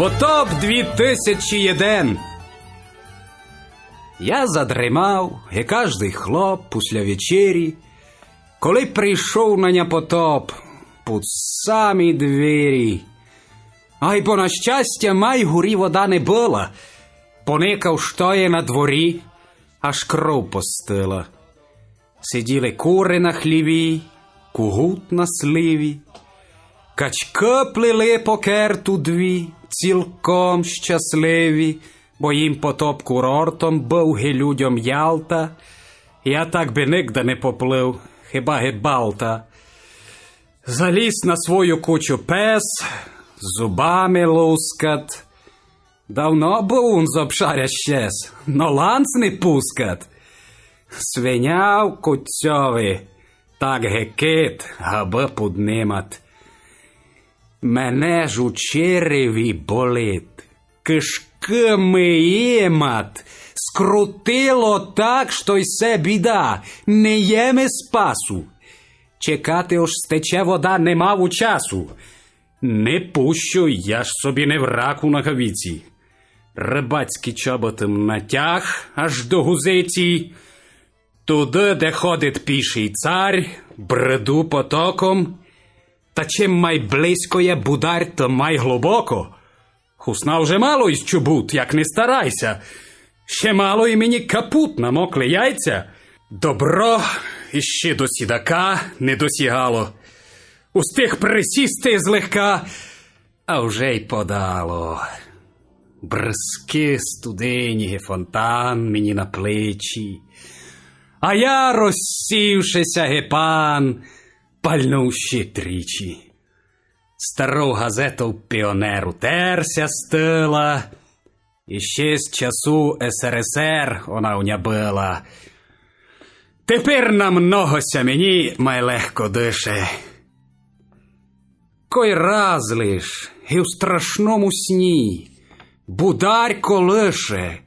Потоп 2001. Я задримав, і кожний хлоп після вечері, коли прийшов на ня потоп, під самі двері. Ай, бо на щастя, май горі вода не була, поникав, що є на дворі, аж кров постила. Сиділи кури на хліві, кугут на сливі, Качки плели по керту дві, цілком щасливі, бо їм потоп курортом був ге людям Ялта. Я так би нигде не поплив, хіба гибалта. Заліз на свою кучу пес, зубами лускат. Давно був з обшаря щез, но ланц не пускат. Свиняв куцьовий, так гекит, габи поднимат. Мене ж у череві болить, кишки миємат, скрутило так, що й се біда, не єме спасу. Чекати ось стече вода не мав у часу. Не пущу, я ж собі не в раку на гавіці. Рибацький чоботом натяг аж до гузиці. Туди, де ходить піший цар, бреду потоком. Та чим май близько є будар, то май глибоко. Хусна вже мало із чубут, як не старайся. Ще мало і мені капут намокли яйця. Добро іще до сідака не досягало. Устиг присісти злегка, а вже й подало. Бризки студені, фонтан мені на плечі. А я, розсівшися гепан, пальнув ще тричі. Стару газету піонер утерся стила, і ще з часу СРСР вона у ня била. Тепер намногося мені май легко дише. Кой раз лиш і в страшному сні будар колише,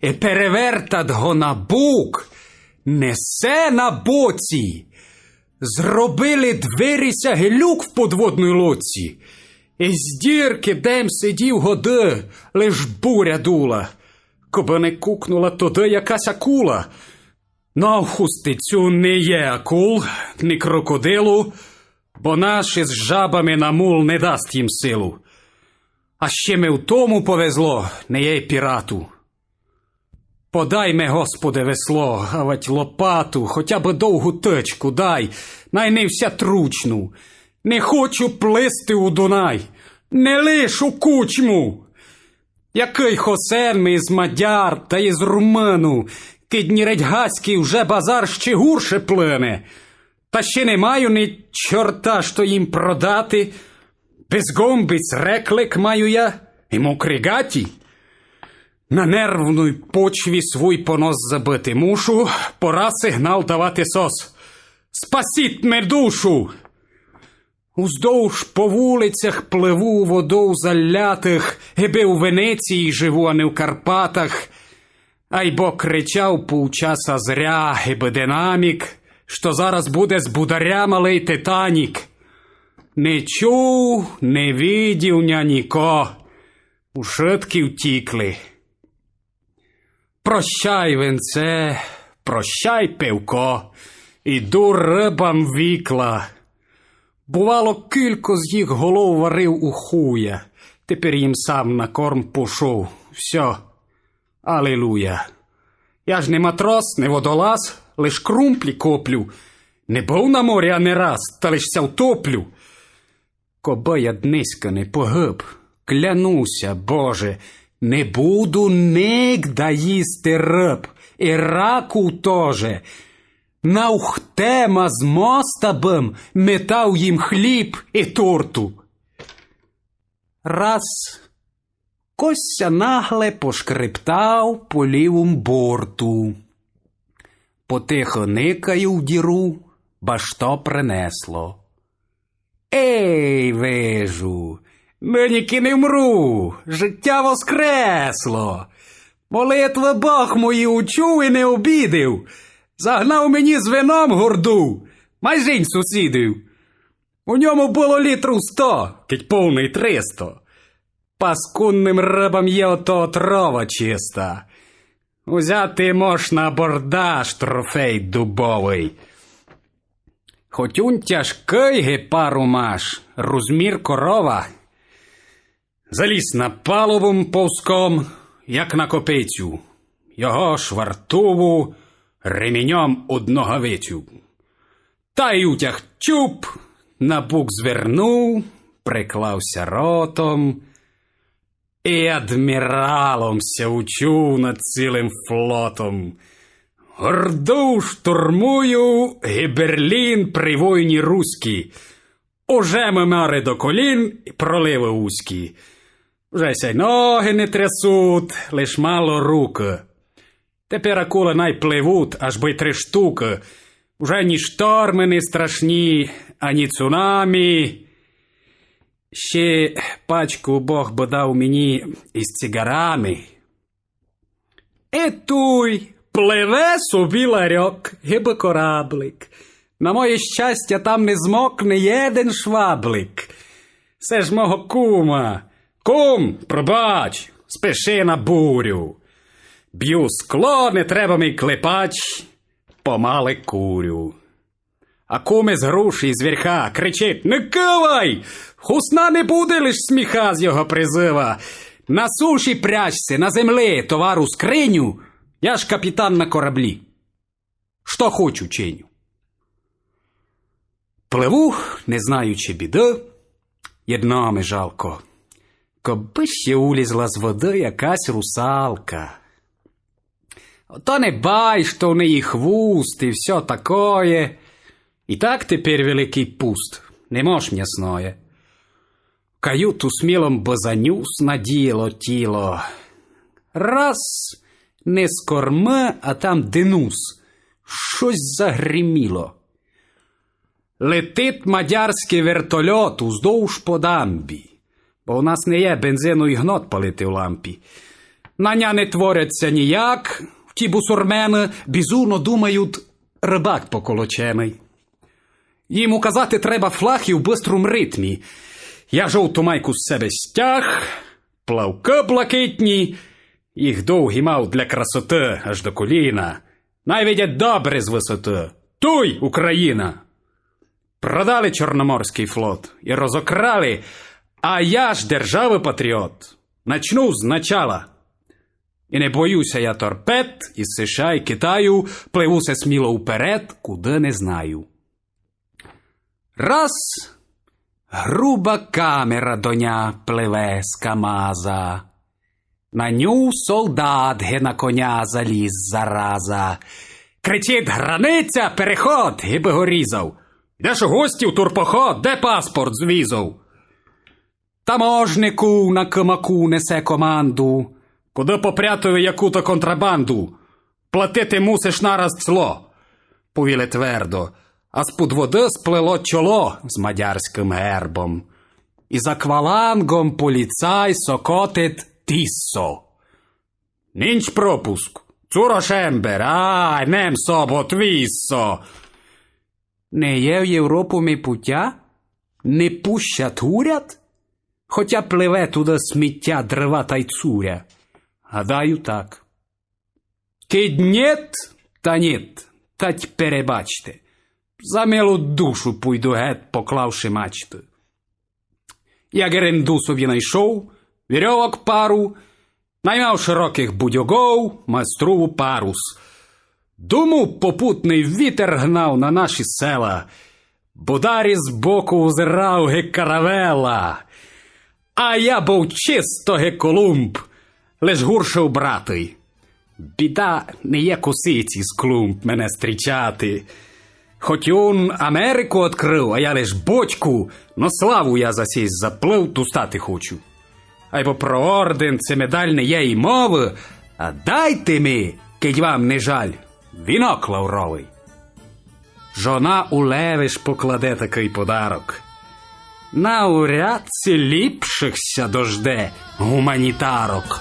і перевертат го на бук, несе на боці. Зробили двері сягелюк в подводної лодці. І з дірки дем сидів годи, лиш буря дула. Коби не кукнула туди якась акула. Но хустицю не є акул, ні крокодилу, бо наш із жабами на мул не дасть їм силу. А ще ми в тому повезло, не є пірату. Подай ме, Господи, весло, а лопату, хоча б довгу течку дай, най не вся тручну. Не хочу плисти у Дунай, не лиш у кучму. Який хосен ми із мадяр та із румину, кидні редьгаський вже базар ще гурше плине. Та ще не маю ні чорта, що їм продати. Без гомбиць реклик маю я і мокригаті. На нервної почві свій понос забити мушу, пора сигнал давати сос. Спасіть ме душу! Уздовж по вулицях пливу водою залятих, геби у Венеції живу, а не в Карпатах. Ай бо кричав півчаса зря, геби динамік, що зараз буде з бударя малий Титанік. Не чув, не видів ня ніко, у шитки втікли. Прощай, венце, прощай, пивко, іду рибам вікла. Бувало, кілько з їх голов варив у хуя, тепер їм сам на корм пішов. Все, алілуя. Я ж не матрос, не водолаз, лиш крумплі коплю. Не був на морі, а не раз, та лиш ся втоплю. Коби я дниська не погиб, клянуся, Боже, не буду нигда їсти риб, і раку тоже. Наухтема з моста бим метав їм хліб і торту. Раз Кося нагле пошкрептав по лівому борту. Потихо никаю в діру, ба що принесло. Ей, вижу, ниніки не мру, життя воскресло. Молитви Бог мої учув і не обідив. Загнав мені з вином горду, майжинь сусідів. У ньому було літру сто, кить повний триста. Паскудним рибам є ото отрова чиста. Узяти мож на бордаж трофей дубовий. Хоть тяжкий гепару маш, розмір корова. Заліз на палубом повзком, як на копицю, його швартову реміньом одноговицю. Та й утяг чуб, на бук звернув, приклався ротом. І адміралом ся учув над цілим флотом. Горду штурмую і Берлін при войні руській. Уже ми мари до колін і проливи узькі. Вже ся й ноги не трясуть, лиш мало руки. Тепер акули найпливуть, аж би три штуки. Уже ні шторми не страшні, ані цунамі. Ще пачку Бог би дав мені із цигарами. Етуй, пливе собі ларьок, гиби кораблик. На моє щастя, там не змокне єден шваблик. Це ж мого кума. Кум, пробач, спеши на бурю. Б'ю скло, не треба мій клепач, помали курю. А куми з груші з вірха кричить: Не кивай! Хусна не буде лиш сміха з його призива. На суші прячься, на землі товару скриню. Я ж капітан на кораблі. Що хочу чиню. Пливу, не знаючи біди, єднами жалко. Коби ще улізла з води якась русалка. То не бай, що в неї хвуст і все такое. І так тепер великий пуст, не мож м'ясное. Каюту смілом бозанюс наділо тіло. Раз не з корми, а там денус. Щось загриміло. Летить мадярський вертольот уздовж по дамбі, бо у нас не є бензину і гнот палити в лампі. На ня не творяться ніяк, ті бусурмени бізурно думають рибак поколочений. Їм указати треба флаг і в бистрому ритмі. Я жовту майку з себе стяг, плавки блакитні, їх довгі мав для красоти аж до коліна. Найвидять добре з висоти. Туй, Україна! Продали Чорноморський флот і розокрали, а я ж держави патріот. Начну з начала. І не боюся я торпед із США і Китаю, пливуся сміло вперед, куди не знаю. Раз груба камера доня пливе з Камаза. На ню солдат ге на коня заліз зараза. Кричить границя, переход, гиби горізав. Йдеш у гості в турпоход, де паспорт з візов? Таможнику на кимаку несе команду. Куди попрятує яку-то контрабанду? Платити мусиш нараз цло. Повіли твердо, а з-под води сплело чоло з мадярським гербом. І за квалангом поліцай сокотить тіссо. Нінч пропуск. Цурошембер, ай, нем собо твіссо. Не є в Європу ми путя? Не пущать уряд? Хоча пливе туди сміття дрова та й цуря. Гадаю так. Кид нєт, та нєт, тать перебачте. За милу душу пойду геть, поклавши мачти. Я геренду собі найшов, вірьовок пару, наймав широких будьогов, майструву парус. Думу попутний вітер гнав на наші села, Бударі збоку узирав ге каравела, а я був чисто ге колумб, лиш гурше вбратий. Біда не є косиці з клумб мене стрічати. Хоч он Америку открив, а я лиш бочку, но славу я за сість заплив, тустати хочу. Айбо про орден це медаль не є і мови, а дайте ми, кить вам не жаль, вінок лавровий. Жона у левиш покладе такий подарок. Навряд ліпшихся дожде гуманітарок.